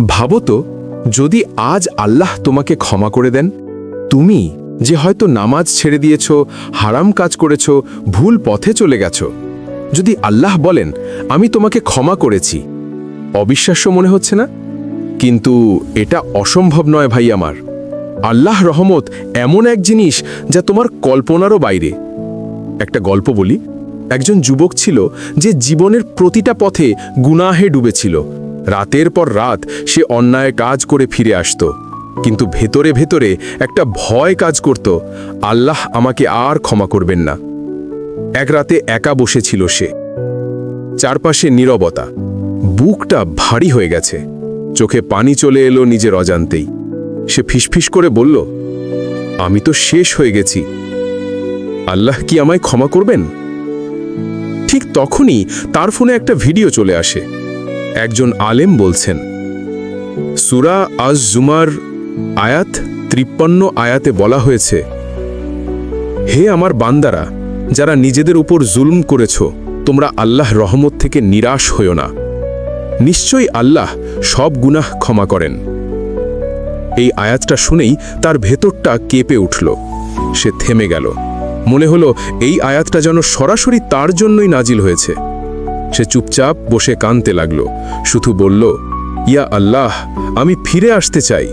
ভাবো তো, যদি আজ আল্লাহ তোমাকে ক্ষমা করে দেন, তুমি যে হয়তো নামাজ ছেড়ে দিয়েছ, হারাম কাজ করেছ, ভুল পথে চলে গেছ, যদি আল্লাহ বলেন, আমি তোমাকে ক্ষমা করেছি, অবিশ্বাস্য মনে হচ্ছে না? কিন্তু এটা অসম্ভব নয় ভাই আমার। আল্লাহ রহমত এমন এক জিনিস যা তোমার কল্পনারও বাইরে। একটা গল্প বলি, একজন যুবক ছিল যে জীবনের প্রতিটা পথে গুনাহে ডুবেছিল। রাতের পর রাত সে অন্যায় কাজ করে ফিরে আসত। কিন্তু ভেতরে ভেতরে একটা ভয় কাজ করত, আল্লাহ আমাকে আর ক্ষমা করবেন না। এক রাতে একা বসেছিল সে। চারপাশে নীরবতা, বুকটা ভারী হয়ে গেছে, চোখে পানি চলে এলো নিজের অজান্তেই। সে ফিসফিস করে বলল, আমি তো শেষ হয়ে গেছি। আল্লাহ কি আমায় ক্ষমা করবেন? ঠিক তখনই তার ফোনে একটা ভিডিও চলে আসে। একজন আলেম বলছেন, সুরা আজ জুমার আয়াত ত্রিপ্পান্ন আয়াতে বলা হয়েছে, হে আমার বান্দারা, যারা নিজেদের উপর জুলুম করেছ, তোমরা আল্লাহ রহমত থেকে নিরাশ হইও না। নিশ্চয়ই আল্লাহ সব গুনাহ ক্ষমা করেন। এই আয়াতটা শুনেই তার ভেতরটা কেঁপে উঠল। সে থেমে গেল। মনে হলো, এই আয়াতটা যেন সরাসরি তার জন্যই নাজিল হয়েছে। সে চুপচাপ বসে কানতে লাগল। শুধু বলল, ইয়া আল্লাহ, আমি ফিরে আসতে চাই।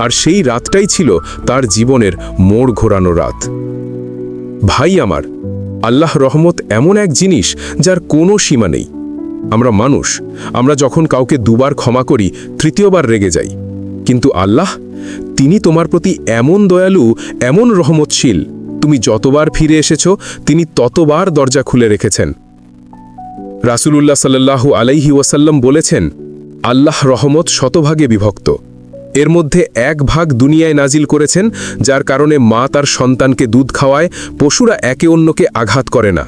আর সেই রাতটাই ছিল তার জীবনের মোড় ঘোরানো রাত। ভাই আমার, আল্লাহ রহমত এমন এক জিনিস যার কোনো সীমা নেই। আমরা মানুষ, আমরা যখন কাউকে দুবার ক্ষমা করি, তৃতীয়বার রেগে যাই। কিন্তু আল্লাহ, তিনি তোমার প্রতি এমন দয়ালু, এমন রহমতশীল। তুমি যতবার ফিরে এসেছ, তিনি ততবার দরজা খুলে রেখেছেন। রাসূলুল্লাহ সাল্লাল্লাহু আলাইহি ওয়াসাল্লাম বলেছেন, আল্লাহ রহমত শতভাগে বিভক্ত। এর মধ্যে এক ভাগ দুনিয়ায় নাজিল করেছেন, যার কারণে মা তার সন্তানকে দুধ খাওয়ায়, পশুরা একে অন্যকে আঘাত করে না।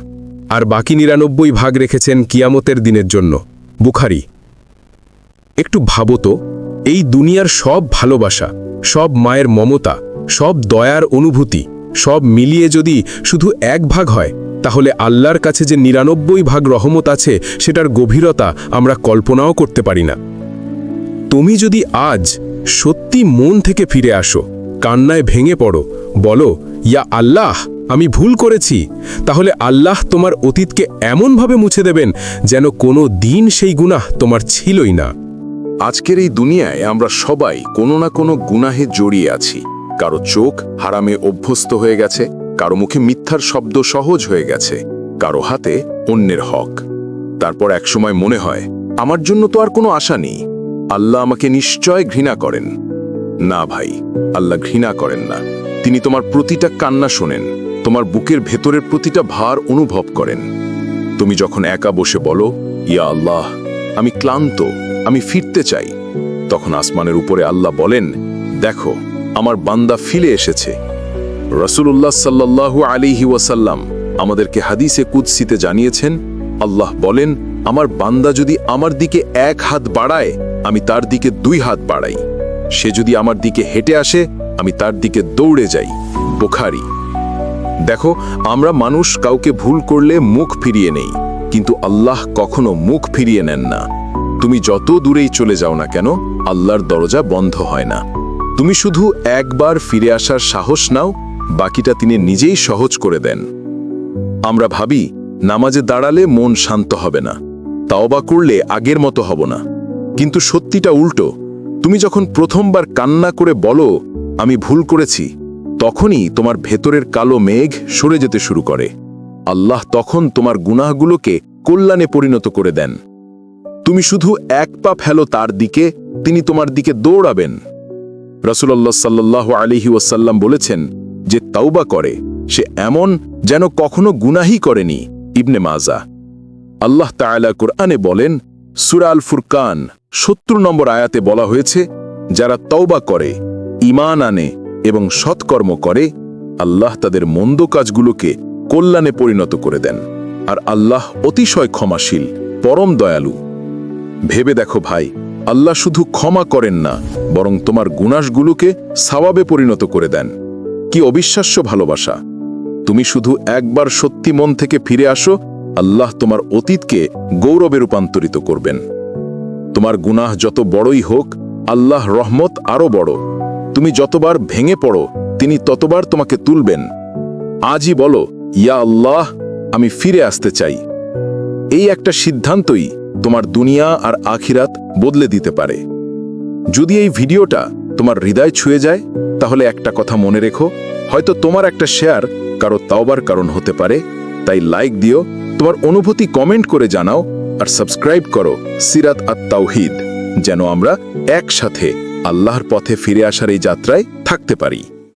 আর বাকি নিরানব্বই ভাগ রেখেছেন কিয়ামতের দিনের জন্য। বুখারি। একটু ভাবো তো, এই দুনিয়ার সব ভালোবাসা, সব মায়ের মমতা, সব দয়ার অনুভূতি, সব মিলিয়ে যদি শুধু এক ভাগ হয় তাহলে আল্লাহর কাছে যে নিরানব্বই ভাগ রহমত আছে, সেটার গভীরতা আমরা কল্পনাও করতে পারি না। তুমি যদি আজ সত্যি মন থেকে ফিরে আসো, কান্নায় ভেঙে পড়ো, বলো, ইয়া আল্লাহ, আমি ভুল করেছি। তাহলে আল্লাহ তোমার অতীতকে এমনভাবে মুছে দেবেন যেন কোনো দিন সেই গুনাহ তোমার ছিলই না। আজকের এই দুনিয়ায় আমরা সবাই কোনো না কোনো গুনাহে জড়িয়ে আছি। কারও চোখ হারামে অভ্যস্ত হয়ে গেছে কারও মুখে মিথ্যার শব্দ সহজ হয়ে গেছে, কারও হাতে অন্যের হক। তারপর একসময় মনে হয়, আমার জন্য তো আর কোনো আশা নেই। আল্লাহ আমাকে নিশ্চয় ঘৃণা করেন। না ভাই, আল্লাহ ঘৃণা করেন না। তিনি তোমার প্রতিটা কান্না শোনেন, তোমার বুকের ভেতরের প্রতিটা ভার অনুভব করেন। তুমি যখন একা বসে বলো, ইয়া আল্লাহ, আমি ক্লান্ত, আমি ফিরতে চাই। তখন আসমানের উপরে আল্লাহ বলেন, দেখো, আমার বান্দা ফিরে এসেছে। রসুল্লাহ সাল্লাল্লাহু আলিহি ওয়াসাল্লাম আমাদেরকে হাদিসে কুৎসিতে জানিয়েছেন, আল্লাহ বলেন, আমার বান্দা যদি আমার দিকে এক হাত বাড়ায়, আমি তার দিকে দুই হাত বাড়াই। সে যদি আমার দিকে হেঁটে আসে, আমি তার দিকে দৌড়ে যাই। বুখারি। দেখো, আমরা মানুষ কাউকে ভুল করলে মুখ ফিরিয়ে নেই, কিন্তু আল্লাহ কখনো মুখ ফিরিয়ে নেন না। তুমি যত দূরেই চলে যাও না কেন, আল্লাহর দরজা বন্ধ হয় না। তুমি শুধু একবার ফিরে আসার সাহস নাও বাকিটা তিনি নিজেই সহজ করে দেন। আমরা ভাবি, নামাজে দাঁড়ালে মন শান্ত হবে না। তাওবা করলে আগের মতো হব না। কিন্তু সত্যিটা উল্টো। তুমি যখন প্রথমবার কান্না করে বলো, আমি ভুল করেছি, তখনই তোমার ভেতরের কালো মেঘ সরে যেতে শুরু করে। আল্লাহ তখন তোমার গুনাহগুলোকে কল্যাণে পরিণত করে দেন। তুমি শুধু এক পা ফেলো তার দিকে, তিনি তোমার দিকে দৌড়াবেন। রসুল্লাহ সাল্লাহ আলিহি ওয়াসাল্লাম বলেছেন যে তাওবা করে, সে এমন যেন কখনো গুনাহি করেনি। ইবনে মাজা আল্লাহ তাআলা কোরআনে বলেন, সুরা আল ফুরকান সত্তর নম্বর আয়াতে বলা হয়েছে, যারা তওবা করে ইমান আনে এবং সৎকর্ম করে, আল্লাহ তাদের মন্দ কাজগুলোকে কল্যাণে পরিণত করে দেন। আর আল্লাহ অতিশয় ক্ষমাশীল, পরম দয়ালু। ভেবে দেখো ভাই, আল্লাহ শুধু ক্ষমা করেন না, বরং তোমার গুনাশগুলোকে সাওয়াবে পরিণত করে দেন। কি অবিশ্বাস্য ভালোবাসা। তুমি শুধু একবার সত্যি মন থেকে ফিরে আসো, আল্লাহ তোমার অতীতকে গৌরবে রূপান্তরিত করবেন। তোমার গুনাহ যত বড়ই হোক, আল্লাহ রহমত আরও বড়। তুমি যতবার ভেঙে পড়ো, তিনি ততবার তোমাকে তুলবেন। আজই বলো, ইয়া আল্লাহ, আমি ফিরে আসতে চাই। এই একটা সিদ্ধান্তই তোমার দুনিয়া আর আখিরাত বদলে দিতে পারে। যদি এই ভিডিওটা তোমার হৃদয় ছুঁয়ে যায় তাহলে একটা কথা মনে রেখো, হয়তো তোমার একটা শেয়ার কারও তাওবার কারণ হতে পারে, তাই লাইক দিও, তোমার অনুভূতি কমেন্ট করে জানাও, আর সাবস্ক্রাইব করো, সিরাত আত তাওহিদ যেন আমরা একসাথে আল্লাহর পথে ফিরে আসার এই যাত্রায় থাকতে পারি।